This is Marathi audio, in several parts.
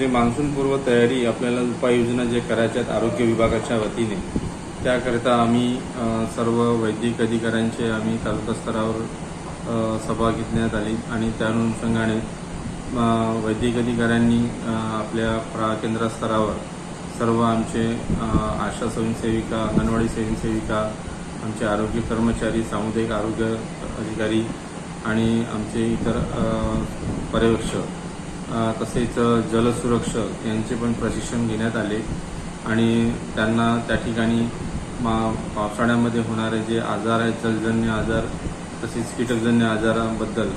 जे मान्सूनपूर्व तयारी आपल्याला उपाययोजना जे करायच्या आहेत आरोग्य विभागाच्या वतीने त्याकरिता आम्ही सर्व वैद्यक अधिकाऱ्यांचे आम्ही तालुका स्तरावर सभा घेण्यात आली आणि त्या अनुषंगाने वैद्यक अधिकाऱ्यांनी आपल्या प्रा केंद्रस्तरावर सर्व आमचे आशा स्वयंसेविका अंगणवाडी स्वयंसेविका आमचे आरोग्य कर्मचारी सामुदायिक आरोग्य अधिकारी आणि आमचे इतर पर्यवेक्षक तसेच जलसुरक्षक यांचे पण प्रशिक्षण घेण्यात आले. आणि त्यांना त्या ठिकाणी मा पावसाळ्यामध्ये होणारे जे आजार आहेत जलजन्य आजार तसेच कीटकजन्य आजारांबद्दल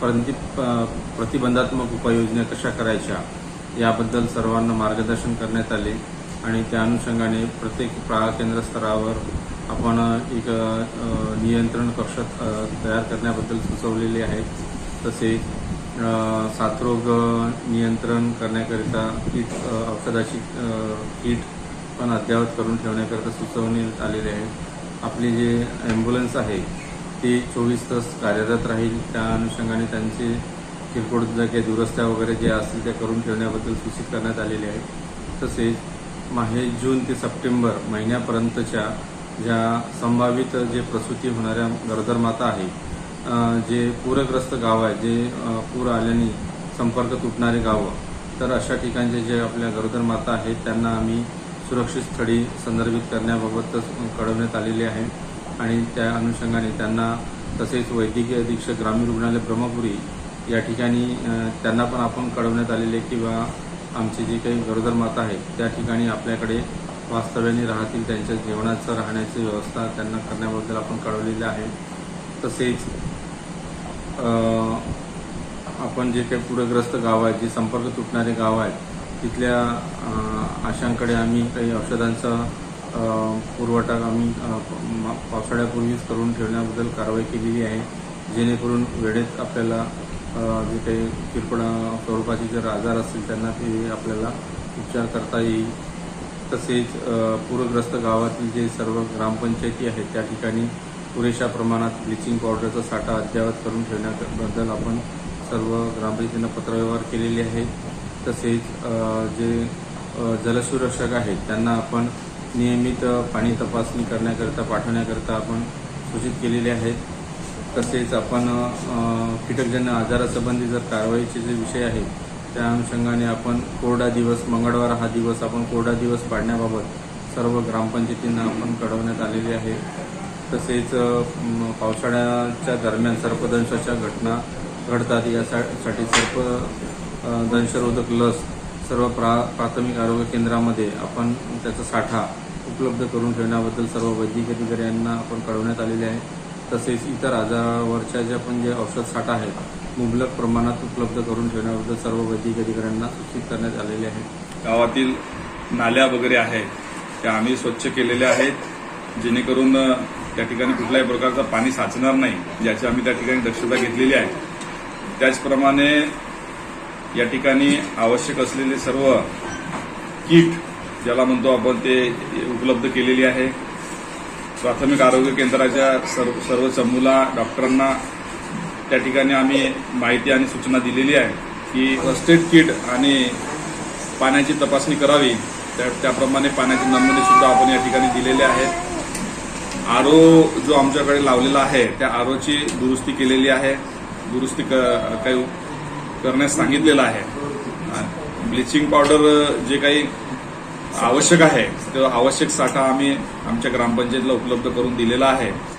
प्रति प्रतिबंधात्मक उपाययोजना कशा करायच्या याबद्दल सर्वांना मार्गदर्शन करण्यात आले. आणि त्या अनुषंगाने प्रत्येक प्रा केंद्र स्तरावर आपण एक नियंत्रण कक्ष तयार करण्याबद्दल सुचवलेले आहे तसे साथरोग नियंत्रण करण्याकरिता किट औषधाची किट पण अद्ययावत करून ठेवण्याकरिता सुचवण्यात आलेले आहे. आपली जे ॲम्ब्युलन्स आहे ती चोवीस तास कार्यरत राहील. त्या अनुषंगाने त्यांचे किरकोळ काही दुरस्त्या वगैरे जे असतील त्या करून ठेवण्याबद्दल सूचित करण्यात आलेले आहे. तसेच माहे जून ते सप्टेंबर महिन्यापर्यंतच्या ज्या संभावित जे प्रसूती होणाऱ्या गरोदर माता आहे जे पूरग्रस्त गाव आहे जे पूर आल्याने संपर्क तुटणारे गावं तर अशा ठिकाणचे जे आपल्या गरोदर माता आहेत त्यांना आम्ही सुरक्षित स्थळी संदर्भित करण्याबाबत कळवण्यात आलेले आहे. आणि त्या अनुषंगाने त्यांना तसेच वैद्यकीय अधीक्षक ग्रामीण रुग्णालय ब्रह्मपुरी या ठिकाणी त्यांना पण आपण कळवण्यात आलेले किंवा आमची जी काही गरोदर माता आहेत त्या ठिकाणी आपल्याकडे वास्तव्याने राहतील त्यांच्या जेवणाचं राहण्याची व्यवस्था त्यांना करण्याबद्दल आपण कळवलेलं आहे. तसेच आपण जे काही पूरग्रस्त गाव आहेत जे संपर्क तुटणारे गाव आहेत तिथल्या आशांकडे आम्ही काही औषधांचा पुरवठा आम्ही पावसाळ्यापूर्वीच करून ठेवण्याबद्दल कारवाई केलेली आहे. जेणेकरून वेळेत आपल्याला जे काही किरकोळ स्वरूपाचे जर आजार असतील त्यांना ते आपल्याला उपचार करता येईल. तसेच पूरग्रस्त गावातील जे सर्व ग्रामपंचायती आहेत त्या ठिकाणी पुरेशा प्रमाणात ब्लिचिंग पावडरचा साठा अद्ययावत करून ठेवण्याबद्दल आपण सर्व ग्रामपंचायतींना पत्रव्यवहार केलेले आहेत. तसेच जे जलसुरक्षक आहेत त्यांना आपण नियमित पाणी तपासणी करण्याकरिता पाठवण्याकरिता आपण सूचित केलेले आहेत. तसेच आपण कीटकजन्य आजारासंबंधी जर कारवाईचे जे विषय आहेत त्या अनुषंगाने आपण कोरडा दिवस मंगळवार हा दिवस आपण कोरडा दिवस पाडण्याबाबत सर्व ग्रामपंचायतींना आपण कळवण्यात आलेले आहे. तसेच पावसाळ्याच्या दरम्यान सर्पदंशाच्या घटना घडतात यासाठी सर्प दंशरोधक लस सर्व प्रा प्राथमिक आरोग्य केंद्रामध्ये आपण त्याचा साठा उपलब्ध करून ठेवण्याबद्दल सर्व वैद्यकीय अधिकाऱ्यांना आपण कळवण्यात आलेले आहे. तसेच इतर आजारावरच्या ज्या पण जे औषध साठा आहेत मुबलक प्रमाणात उपलब्ध करून ठेवण्याबद्दल सर्व वैद्यकीय अधिकाऱ्यांना सूचित करण्यात आलेले आहे. गावातील नाल्या वगैरे आहेत त्या आम्ही स्वच्छ केलेल्या आहेत जेणेकरून त्या ठिकाणी कुठल्याही प्रकारचं पाणी साचणार नाही याची आम्ही त्या ठिकाणी दक्षता घेतलेली आहे. त्याचप्रमाणे या ठिकाणी आवश्यक असलेले सर्व किट ज्याला म्हणतो आपण ते उपलब्ध केलेली आहे. प्राथमिक आरोग्य केंद्राच्या सर्व सर्व चमूला डॉक्टरांना त्या ठिकाणी आम्ही माहिती आणि सूचना दिलेली आहे की फर्स्ट एड किट आणि पाण्याची तपासणी करावी. त्या त्याप्रमाणे पाण्याचे नमुने सुद्धा आपण या ठिकाणी दिलेले आहेत. आरो जो आमच्याकडे लावलेला आहे त्या आरोची दुरुस्ती केलेली आहे. दुरुस्ती क- काही करण्यास सांगितलेलं आहे. ब्लिचिंग पावडर जे काही आवश्यक आहे तो आवश्यक साठा आम्ही आमच्या ग्रामपंचायतीला उपलब्ध करून दिलेला आहे.